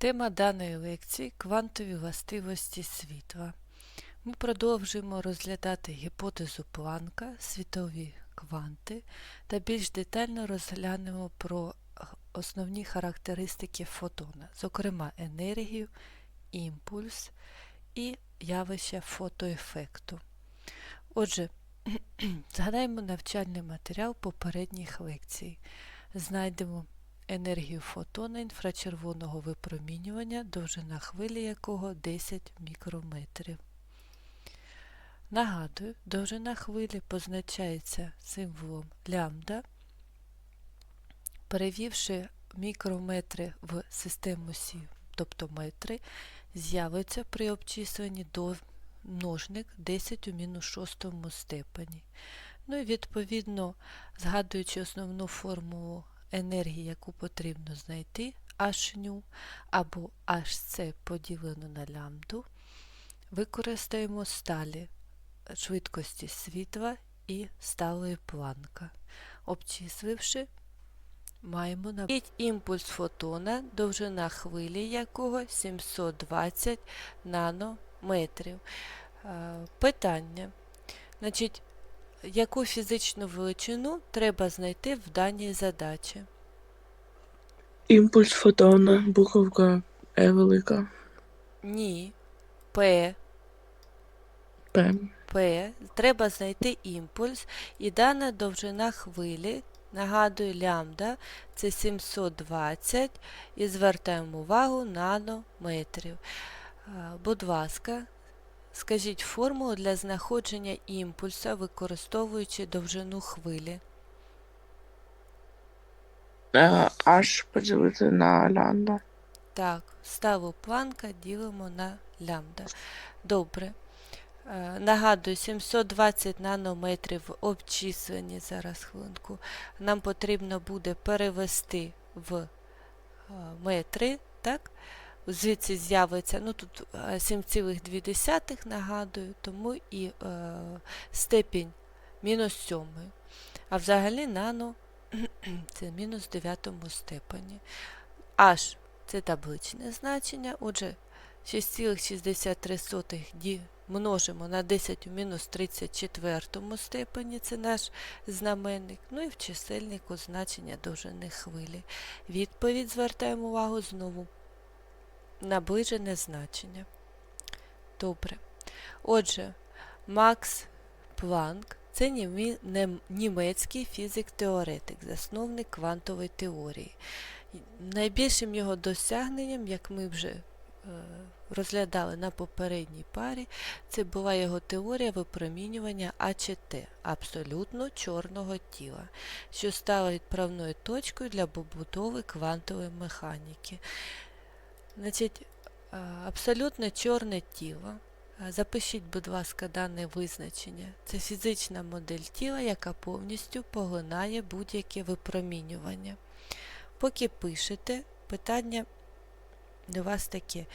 Тема даної лекції квантові властивості світла. Ми продовжуємо розглядати гіпотезу Планка, світові кванти та більш детально розглянемо про основні характеристики фотона, зокрема енергію, імпульс і явище фотоефекту. Отже, згадаємо навчальний матеріал попередніх лекцій. Знайдемо енергію фотона інфрачервоного випромінювання, довжина хвилі якого 10 мікрометрів. Нагадую, довжина хвилі позначається символом лямбда. Перевівши мікрометри в систему Сі, тобто метри, з'явиться при обчисленні до множник 10 у мінус шостому степені. Ну і відповідно, згадуючи основну формулу енергії, яку потрібно знайти, H або HC поділено на лямбду, використаємо сталі швидкості світла і сталої планка. Обчисливши, маємо на імпульс фотона, довжина хвилі якого 720 нанометрів. Е, Питання. Значить, яку фізичну величину треба знайти в даній задачі? Імпульс фотона, буковка Е велика. Ні. П. П. П. Треба знайти імпульс і дана довжина хвилі, нагадую, лямбда, це 720 і звертаємо увагу нанометрів. Е, Будь ласка, скажіть формулу для знаходження імпульса, використовуючи довжину хвилі. Е, H поділити на лямбда. Так, ставу планка ділимо на лямбда. Добре. Е, Нагадую, 720 нанометрів обчислені зараз хвилинку. Нам потрібно буде перевести в е, метри, так? Звідси з'явиться, ну тут е, 7,2 нагадую, тому і е, степінь мінус 7. А взагалі нано це мінус 9 степені. H це табличне значення. Отже, 6,63 ді множимо на 10 у мінус 34 степені, це наш знаменник. Ну і в чисельнику значення довжини хвилі. Відповідь звертаємо увагу знову. Наближене значення. Добре. Отже, Макс Планк це німецький фізик-теоретик, засновник квантової теорії. Найбільшим його досягненням, як ми вже е, розглядали на попередній парі, це була його теорія випромінювання АЧТ абсолютно чорного тіла, що стала відправною точкою для побудови квантової механіки. Значить, е, абсолютно чорне тіло. е, Запишіть, будь ласка, дане визначення. Це фізична модель тіла, яка повністю поглинає будь-яке випромінювання. Поки пишете, питання до вас таке.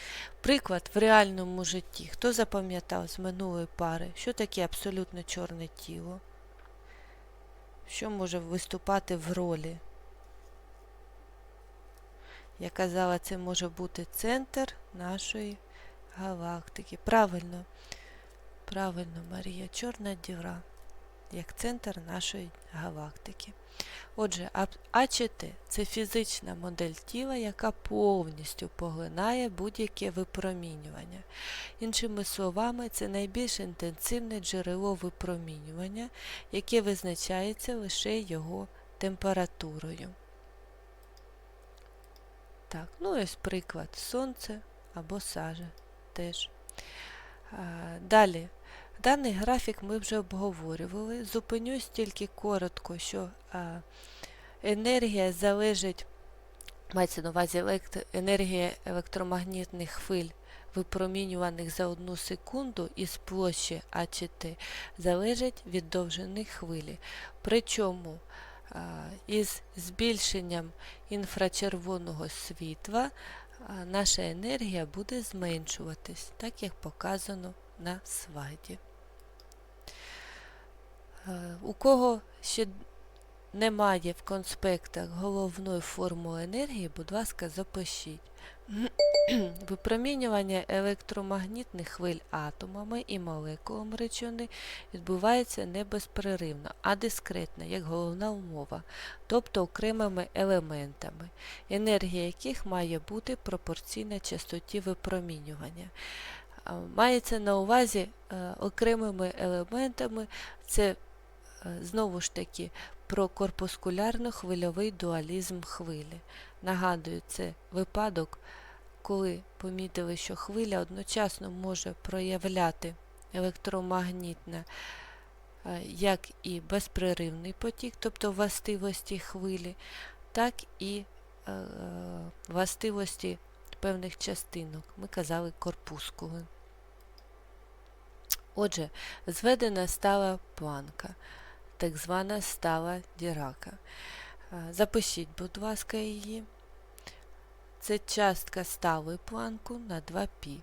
Приклад в реальному житті. Хто запам'ятав з минулої пари, що таке абсолютно чорне тіло? Що може виступати в ролі? Я казала, це може бути центр нашої галактики. Правильно, правильно, Марія, чорна діра, як центр нашої галактики. Отже, АЧТ це фізична модель тіла, яка повністю поглинає будь-яке випромінювання. Іншими словами, це найбільш інтенсивне джерело випромінювання, яке визначається лише його температурою. Так, ну ось приклад сонце або сажа теж. Далі. Даний графік ми вже обговорювали. Зупинюсь тільки коротко, що енергія залежить, мається на увазі енергія електромагнітних хвиль, випромінюваних за одну секунду із площі АЧТ, залежить від довжини хвилі. Причому із збільшенням інфрачервоного світла наша енергія буде зменшуватись, так як показано на слайді. У кого ще немає в конспектах головної формули енергії, будь ласка, запишіть. Випромінювання електромагнітних хвиль атомами і молекулами речовини відбувається не безперервно, а дискретно, як головна умова, тобто окремими елементами, енергія яких має бути пропорційна частоті випромінювання. Мається на увазі е, окремими елементами, це е, знову ж таки про корпускулярно-хвильовий дуалізм хвилі. Нагадую, це випадок, коли помітили, що хвиля одночасно може проявляти електромагнітне е, як і безпреривний потік, тобто властивості хвилі, так і е, е, властивості певних частинок. Ми казали корпускули. Отже, зведена стала планка, так звана стала Дірака. Е, Запишіть, будь ласка, її. Це частка сталої планку на 2π.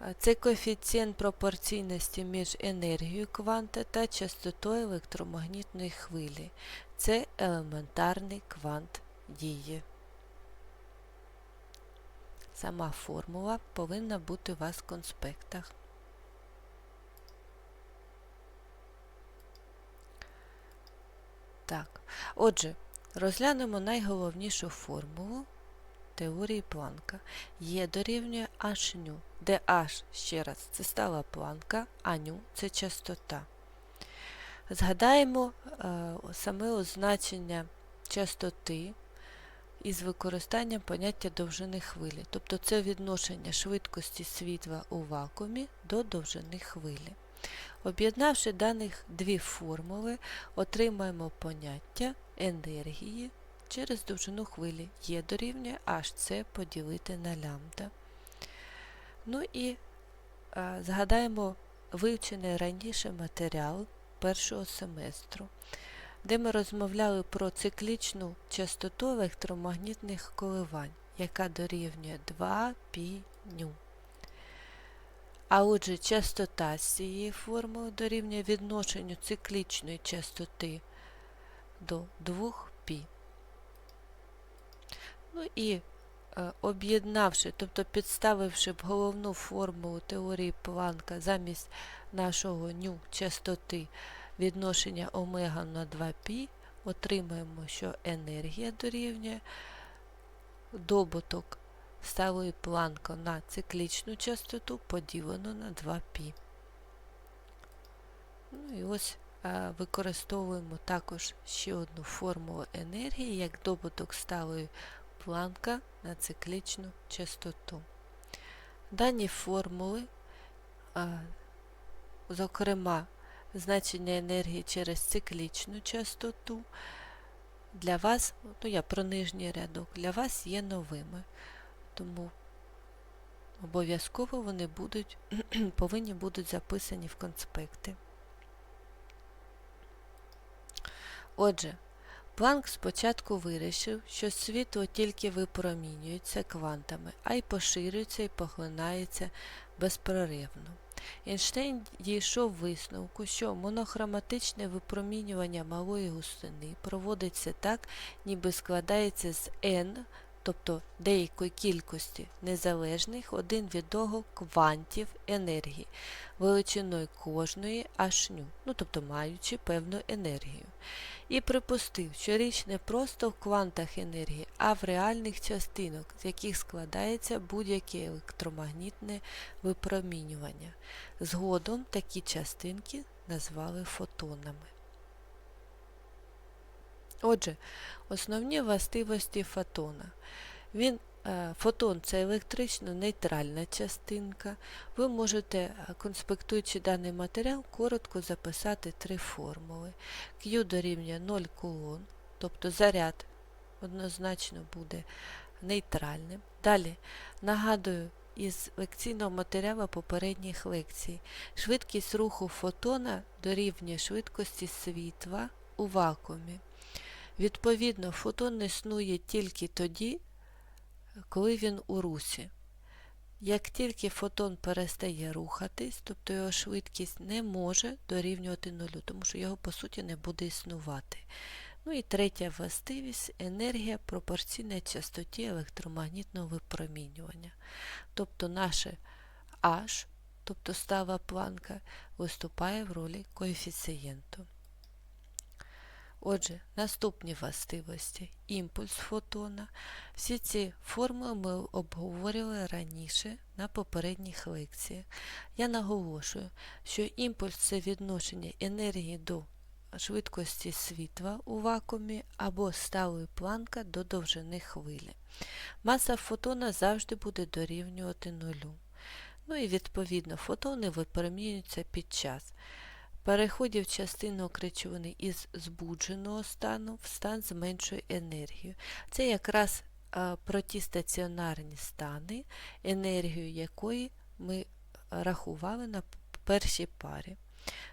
Е, Це коефіцієнт пропорційності між енергією кванта та частотою електромагнітної хвилі. Це елементарний квант дії. Сама формула повинна бути у вас в конспектах. Так, отже, розглянемо найголовнішу формулу теорії Планка. Є дорівнює h ню, де h, ще раз, це стала планка, а ню це частота. Згадаємо е, саме означення частоти із використанням поняття довжини хвилі. Тобто це відношення швидкості світла у вакуумі до довжини хвилі. Об'єднавши даних дві формули, отримаємо поняття енергії через довжину хвилі Є дорівнює hc поділити на лямбда. Ну і а, згадаємо вивчений раніше матеріал першого семестру, де ми розмовляли про циклічну частоту електромагнітних коливань, яка дорівнює 2 π ню. А отже, частота з цієї формули дорівнює відношенню циклічної частоти до 2 π. Ну і е, об'єднавши, тобто підставивши в головну формулу теорії Планка замість нашого ню частоти відношення омега на 2π, отримаємо, що енергія дорівнює добуток сталої планка на циклічну частоту поділено на 2π. Ну і ось е, використовуємо також ще одну формулу енергії, як добуток сталої планка на циклічну частоту. Дані формули, а, зокрема, значення енергії через циклічну частоту, для вас, ну я про нижній рядок, для вас є новими. Тому обов'язково вони будуть, повинні будуть записані в конспекти. Отже, Планк спочатку вирішив, що світло тільки випромінюється квантами, а й поширюється і поглинається безпроривно. Ейнштейн дійшов висновку, що монохроматичне випромінювання малої густини проводиться так, ніби складається з n, тобто деякої кількості незалежних один від одного квантів енергії, величиною кожної ашню, ну тобто маючи певну енергію і припустив, що річ не просто в квантах енергії, а в реальних частинок, з яких складається будь-яке електромагнітне випромінювання. Згодом такі частинки назвали фотонами. Отже, основні властивості фотона. Він Е, Фотон це електрично нейтральна частинка. Ви можете, е, конспектуючи даний матеріал, коротко записати три формули. Q дорівнює 0 кулон, тобто заряд однозначно буде нейтральним. Далі нагадую із лекційного матеріалу попередніх лекцій. Швидкість руху фотона дорівнює швидкості світла у вакуумі. Відповідно, фотон існує тільки тоді, коли він у русі. Як тільки фотон перестає рухатись, тобто його швидкість не може дорівнювати нулю, тому що його, по суті, не буде існувати. Ну і третя властивість енергія пропорційна частоті електромагнітного випромінювання. Тобто наше H, тобто стала планка, виступає в ролі коефіцієнту. Отже, наступні властивості. Імпульс фотона. Всі ці формули ми обговорювали раніше на попередніх лекціях. Я наголошую, що імпульс це відношення енергії до швидкості світла у вакуумі або сталої планка до довжини хвилі. Маса фотона завжди буде дорівнювати нулю. Ну і відповідно фотони випромінюються під час переходів частинок речовини із збудженого стану в стан з меншою енергією. Це якраз про ті стаціонарні стани, енергію якої ми рахували на першій парі.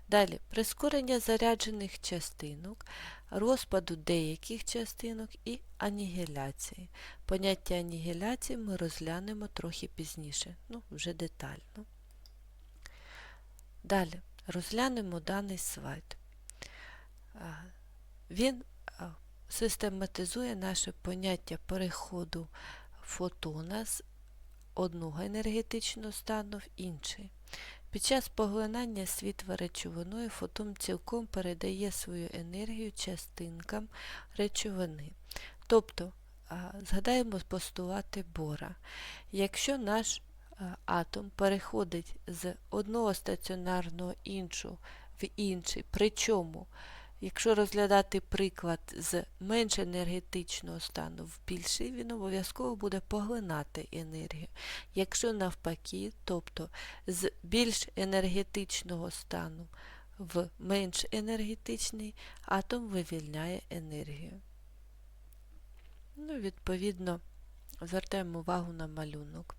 Далі прискорення заряджених частинок, розпаду деяких частинок і анігіляції. Поняття анігіляції ми розглянемо трохи пізніше, ну, вже детально. Далі розглянемо даний слайд. Він систематизує наше поняття переходу фотона з одного енергетичного стану в інший. Під час поглинання світла речовиною фотон цілком передає свою енергію частинкам речовини. Тобто, згадаємо постулати Бора. Якщо наш атом переходить з одного стаціонарного іншого в інший, причому, якщо розглядати приклад з менш енергетичного стану в більший, він обов'язково буде поглинати енергію. Якщо навпаки, тобто з більш енергетичного стану в менш енергетичний, атом вивільняє енергію. Ну, відповідно, звертаємо увагу на малюнок.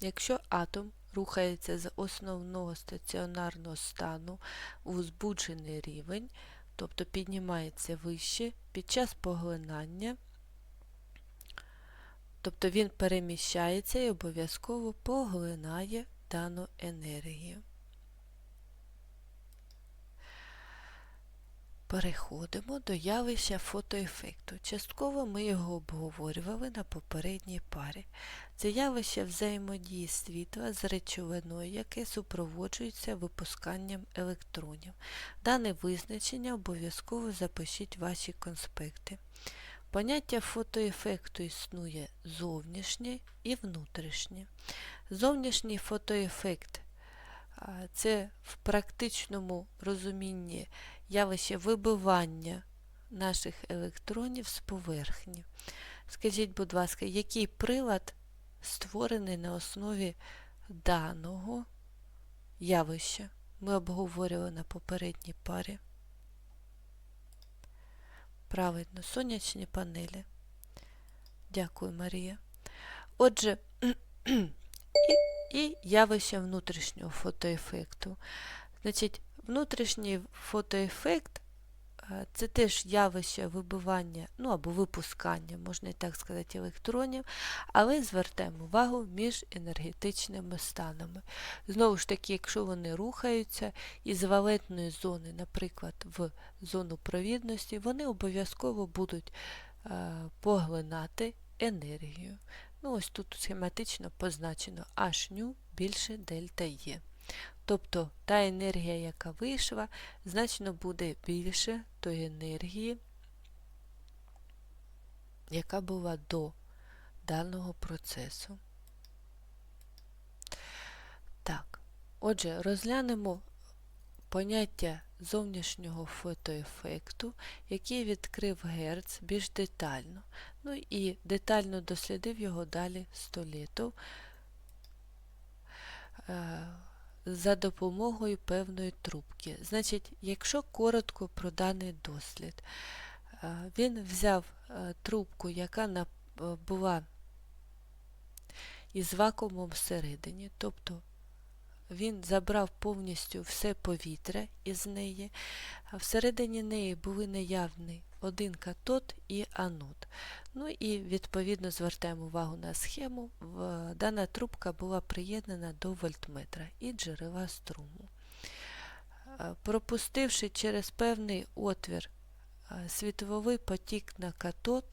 Якщо атом рухається з основного стаціонарного стану у збуджений рівень, тобто піднімається вище під час поглинання, тобто він переміщається і обов'язково поглинає дану енергію. Переходимо до явища фотоефекту. Частково ми його обговорювали на попередній парі. Це явище взаємодії світла з речовиною, яке супроводжується випусканням електронів. Дане визначення обов'язково запишіть ваші конспекти. Поняття фотоефекту існує зовнішнє і внутрішнє. Зовнішній фотоефект це в практичному розумінні явище вибивання наших електронів з поверхні. Скажіть, будь ласка, який прилад створений на основі даного явища? Ми обговорювали на попередній парі. Правильно, сонячні панелі. Дякую, Марія. Отже, і, і явище внутрішнього фотоефекту. Значить, внутрішній фотоефект е, це теж явище вибивання, ну або випускання, можна і так сказати, електронів, але звертаємо увагу між енергетичними станами. Знову ж таки, якщо вони рухаються із валентної зони, наприклад, в зону провідності, вони обов'язково будуть е, поглинати енергію. Ну, ось тут схематично позначено H більше дельта Е. Тобто та енергія, яка вийшла, значно буде більше тої енергії, яка була до даного процесу. Так, отже, розглянемо поняття зовнішнього фотоефекту, який відкрив Герц більш детально. Ну і детально дослідив його далі столітов за допомогою певної трубки. Значить, якщо коротко про даний дослід, е, він взяв е, трубку, яка е, була із вакуумом всередині, тобто він забрав повністю все повітря із неї, всередині неї були наявні один катод і анод. Ну і відповідно звертаємо увагу на схему. Дана трубка була приєднана до вольтметра і джерела струму. Пропустивши через певний отвір світловий потік на катод,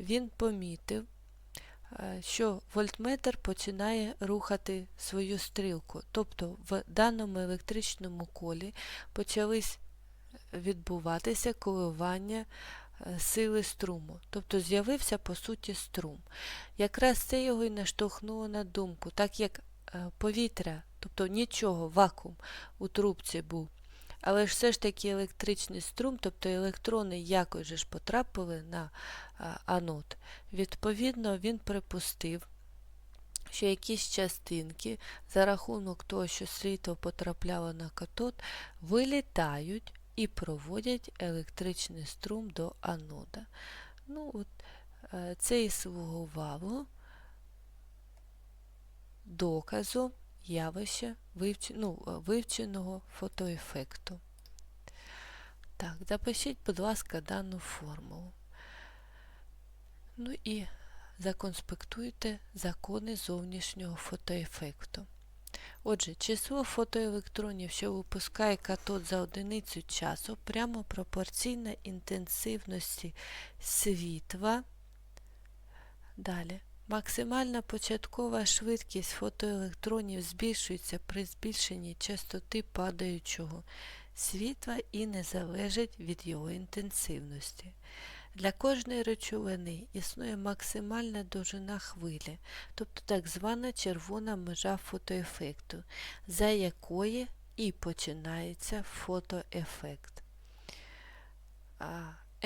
він помітив, що вольтметр починає рухати свою стрілку. Тобто в даному електричному колі почались відбуватися коливання е, сили струму. Тобто з'явився по суті струм. Якраз це його і наштовхнуло на думку, так як е, повітря, тобто нічого, вакуум у трубці був. Але ж все ж таки електричний струм, тобто електрони якось же ж потрапили на анод. Відповідно, він припустив, що якісь частинки за рахунок того, що світло потрапляло на катод, вилітають і проводять електричний струм до анода. Ну, от, е, це і слугувало доказом явища ну, е, вивченого фотоефекту. Так, запишіть, будь ласка, дану формулу. Ну і законспектуйте закони зовнішнього фотоефекту. Отже, число фотоелектронів, що випускає катод за одиницю часу, прямо пропорційне інтенсивності світла. Далі. Максимальна початкова швидкість фотоелектронів збільшується при збільшенні частоти падаючого світла і не залежить від його інтенсивності. Для кожної речовини існує максимальна довжина хвилі, тобто так звана червона межа фотоефекту, за якої і починається фотоефект.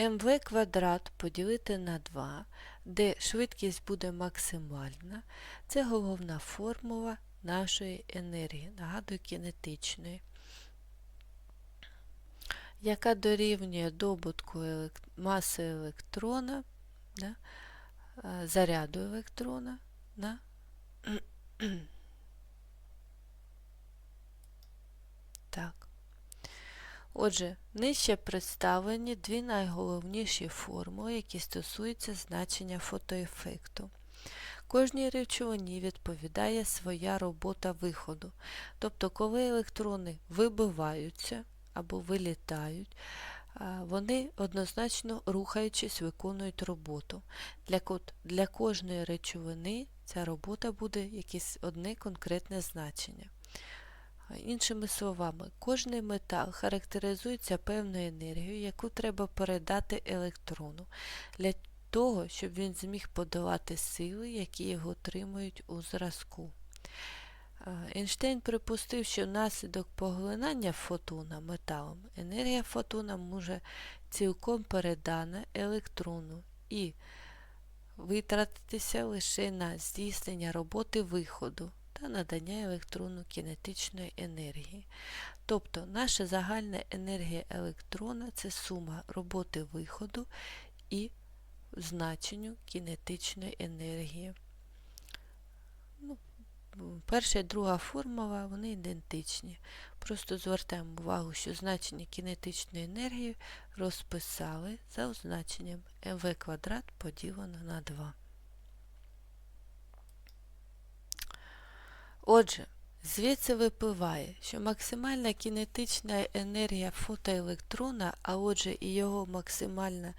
МВ квадрат поділити на 2, де швидкість буде максимальна, це головна формула нашої енергії, нагадую, кінетичної, яка дорівнює добутку маси електрона, да, е, заряду електрона на так. Отже, нижче представлені дві найголовніші формули, які стосуються значення фотоефекту. Кожній речовині відповідає своя робота виходу. Тобто, коли електрони вибиваються або вилітають, вони однозначно рухаючись виконують роботу. Для, для кожної речовини ця робота буде якесь одне конкретне значення. Іншими словами, кожний метал характеризується певною енергією, яку треба передати електрону для того, щоб він зміг подолати сили, які його тримають у зразку. Ейнштейн припустив, що внаслідок поглинання фотона металом енергія фотона може цілком передана електрону і витратитися лише на здійснення роботи виходу та надання електрону кінетичної енергії. Тобто наша загальна енергія електрона це сума роботи виходу і значенню кінетичної енергії. Ну, перша і друга формула вони ідентичні. Просто звертаємо увагу, що значення кінетичної енергії розписали за означенням МВ квадрат поділено на 2. Отже, звідси випливає, що максимальна кінетична енергія фотоелектрона, а отже і його максимальна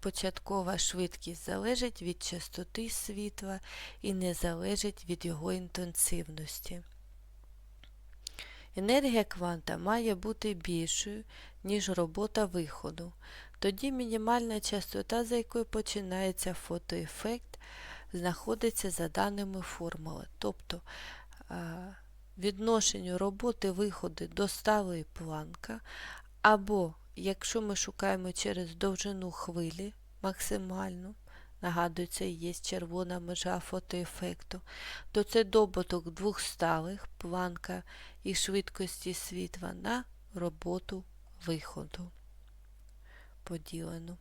початкова швидкість залежить від частоти світла і не залежить від його інтенсивності. Енергія кванта має бути більшою, ніж робота виходу. Тоді мінімальна частота, за якою починається фотоефект, знаходиться за даними формули. Тобто відношенню роботи виходу до сталої планка, або якщо ми шукаємо через довжину хвилі максимальну, і є червона межа фотоефекту, то це добуток двох сталих планка і швидкості світла на роботу виходу поділено.